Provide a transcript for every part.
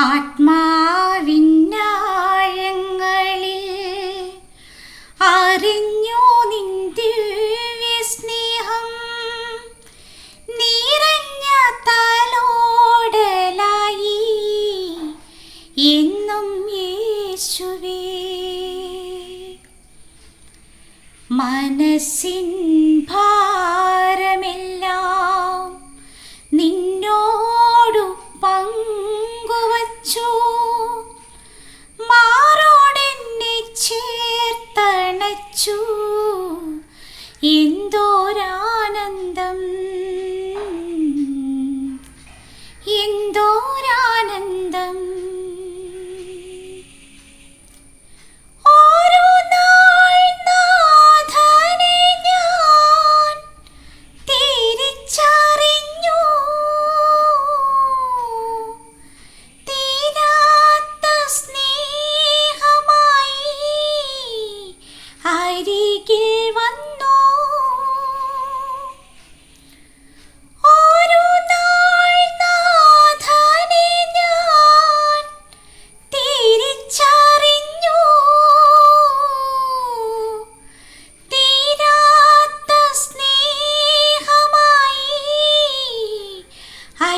ആത്മാവിന്നാഴങ്ങളിൽ അറിഞ്ഞു നിന്ദിവ്യ സ്നേഹം. നിറഞ്ഞ താലോടലായി എന്നും യേശുവേ. മനസ്സിൻ ഭാരമെല്ലാം എന്തോരാനന്ദം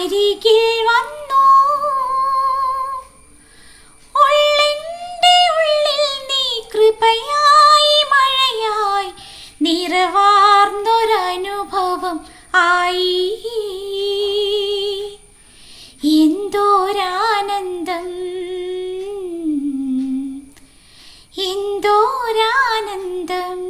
അരികെ വന്നു. ഉള്ളിന്റെ ഉള്ളിൽ നീ കൃപയായി മഴയായി നിറവാർന്നൊരനുഭവം ആയി. എന്തോരാനന്ദം. എന്തോരാനന്ദം.